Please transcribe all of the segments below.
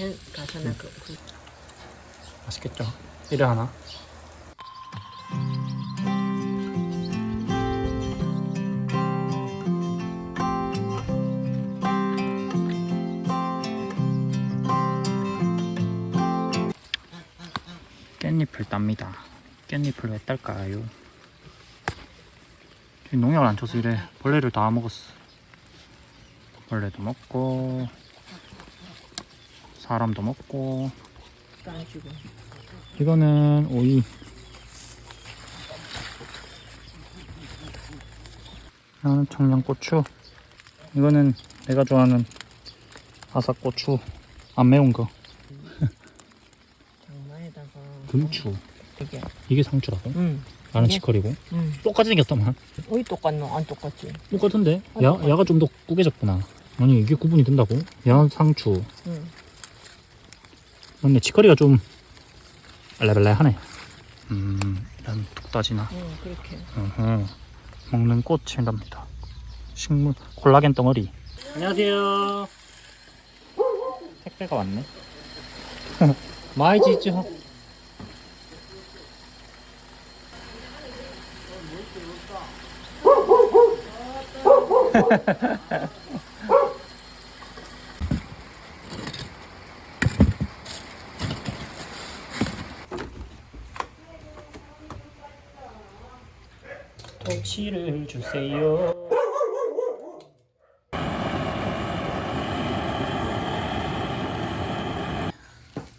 펜 가셔나 그. 맛있겠죠? 이래 하나. 깻잎을 땁니다. 깻잎을 왜 딸까요? 농약을 안 쳐서 이래 벌레를 다 먹었어. 벌레도 먹고 사람도 먹고. 이거는 오이. 이거는 청양고추. 이거는 내가 좋아하는 아삭고추. 안 매운 거. 금추. 이게 상추라고? 응. 나는 치커리고. 응. 똑같이 생겼다만. 어이 똑같노? 안 똑같지? 똑같은데? 안 야, 똑같지. 야가 좀 더 구겨졌구나. 아니 이게 구분이 된다고? 야 상추. 응 맞네 치커리가 좀 알레발레하네. 음, 이런 뚝 따지나. 응, 그렇게 어허, 먹는 꽃이랍니다. 식물 콜라겐 덩어리. 안녕하세요. 택배가 왔네. 많이 지죠. 토치를 주세요.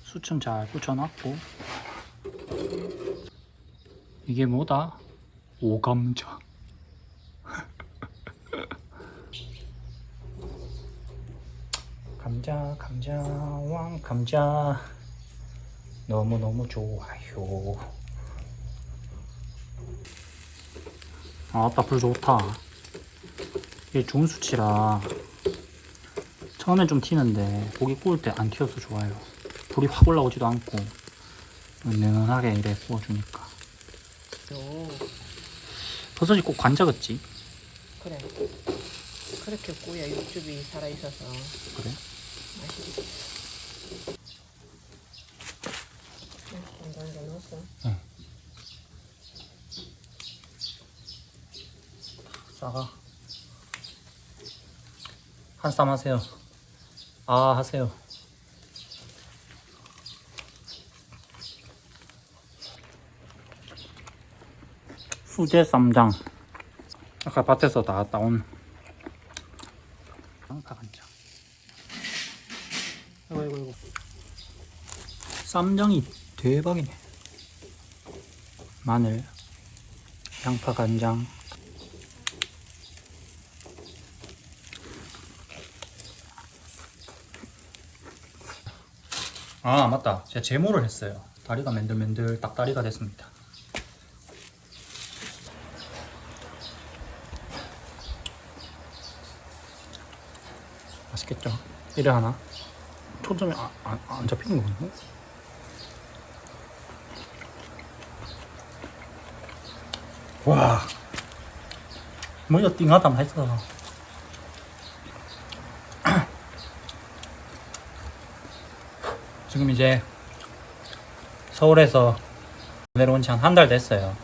수천 잘 붙여놨고 이게 뭐다? 오감자 감자 감자 왕 감자 너무너무 좋아요 아, 아따 불 좋다. 이게 좋은 수치라 처음엔 좀 튀는데 고기 구울 때 안 튀어서 좋아요. 불이 확 올라오지도 않고 은은하게 이래 구워주니까. 요 버섯이 꼭 관자겠지? 그래 그렇게 구워야 육즙이 살아있어서 그래? 맛있지 건강하게 넣었어 싸가. 한쌈 하세요. 아 하세요. 수제 쌈장. 아까 밭에서 다 따온 양파 간장. 이거 이거 이거. 쌈장이 대박이네. 마늘, 양파 간장, 아 맞다. 제가 제모를 했어요. 다리가 맨들맨들 딱다리가 됐습니다. 맛있겠죠? 이래 하나? 초점이 아, 안, 안 잡히는 거군요 와. 머리가 띵하다 맛있어 지금 이제 서울에서 내려온 지 한 한 달 됐어요.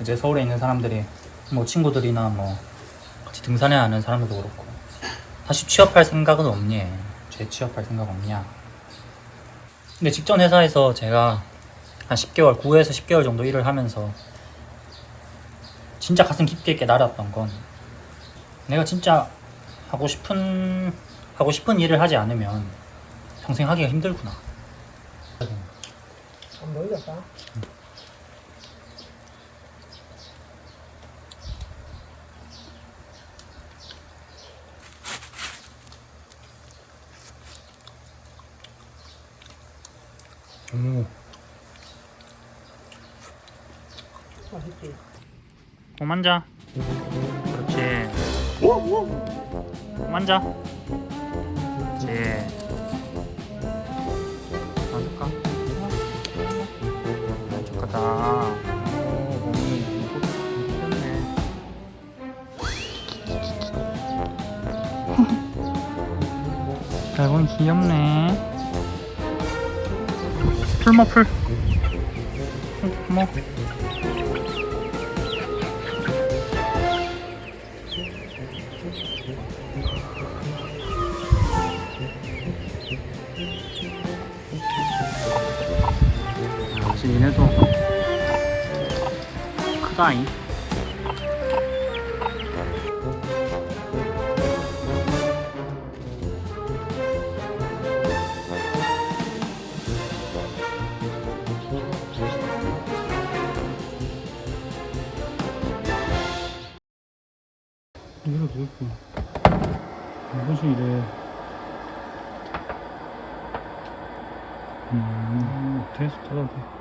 이제 서울에 있는 사람들이 뭐 친구들이나 뭐 같이 등산해야 하는 사람들도 그렇고 다시 취업할 생각은 없니? 재취업할 생각 없냐? 근데 직전 회사에서 제가 한 10개월, 9에서 10개월 정도 일을 하면서 진짜 가슴 깊게 깨달았던 건 내가 진짜 하고 싶은 하고 싶은 일을 하지 않으면 평생 하기가 힘들구나. 안 보이겠다 오. 맛있지 어, 만져. 그렇지. 만져. 그렇지. 만족하다. 오, 몸이 이쁘네. 달봉이 귀엽네. 풀머풀. 뭐. 역시 얘네도 크다잉. 이거 되겠고. 이것이 이래 음 테스트가 돼